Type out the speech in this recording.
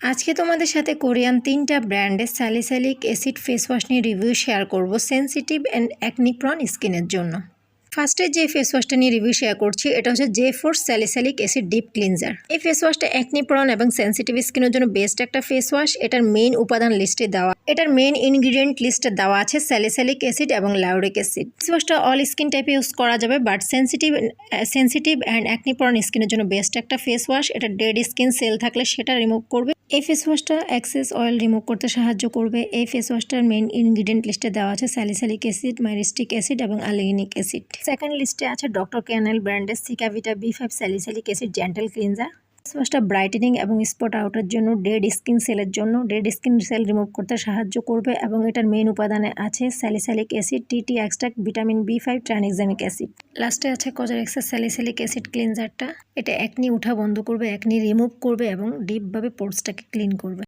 আজকে তোমাদের সাথে কোরিয়ান তিনটা ব্র্যান্ডের স্যালিস্যালিক অ্যাসিড ফেস ওয়াশ নিয়ে রিভিউ শেয়ার করব সেনসিটিভ অ্যান্ড অ্যাকনিপ্রন স্কিনের জন্য। ফার্স্টে যে ফেস ওয়াশটা নিয়ে রিভিউ শেয়ার করছি, এটা হচ্ছে J four salicylic acid deep cleanser এই ফেস ওয়াশটা অ্যাকনিপ্রন এবং সেনসিটিভ স্কিনের জন্য বেস্ট একটা ফেস ওয়াশ এটার মেইন উপাদান লিস্টে দেওয়া। এটার মেইন ইনগ্রিডিয়েন্ট লিস্টে দেওয়া আছে স্যালিস্যালিক অ্যাসিড এবং লাউরিক অ্যাসিড ফেস ওয়াশটা অল স্কিন টাইপে ইউজ করা যাবে but sensitive sensitive and acne prone স্কিনের জন্য বেস্ট একটা ফেস ওয়াশ এটা ডেড স্কিন সেল থাকলে সেটা রিমুভ করবে। এই ফেস ওয়াশটা এক্সেস অয়েল রিমুভ করতে সাহায্য করবে। এই ফেস ওয়াশটার মেইন ইনগ্রিডিয়েন্ট লিস্টে দেওয়া আছে স্যালিস্যালিক অ্যাসিড মাইরিস্টিক অ্যাসিড এবং আলিনিক অ্যাসিড সেকেন্ড লিস্টে আছে ডক্টর ক্যানেল ব্র্যান্ডের Cicavita B five salicylic acid gentle cleanser face ওয়াশটা brightening এবং স্পট আউটের জন্য ডেড স্কিন সেলের জন্য। ডেড স্কিন সেল রিমুভ করতে সাহায্য করবে এবং এটার মেইন উপাদানে আছে salicylic acid TT extract vitamin B five tranexamic acid লাস্টে আছে কজারেক্সের স্যালিস্যালিক অ্যাসিড ক্লিনজারটা এটা একনি উঠা বন্ধ করবে একনি রিমুভ করবে এবং ডিপভাবে পোর্সটাকে ক্লিন করবে।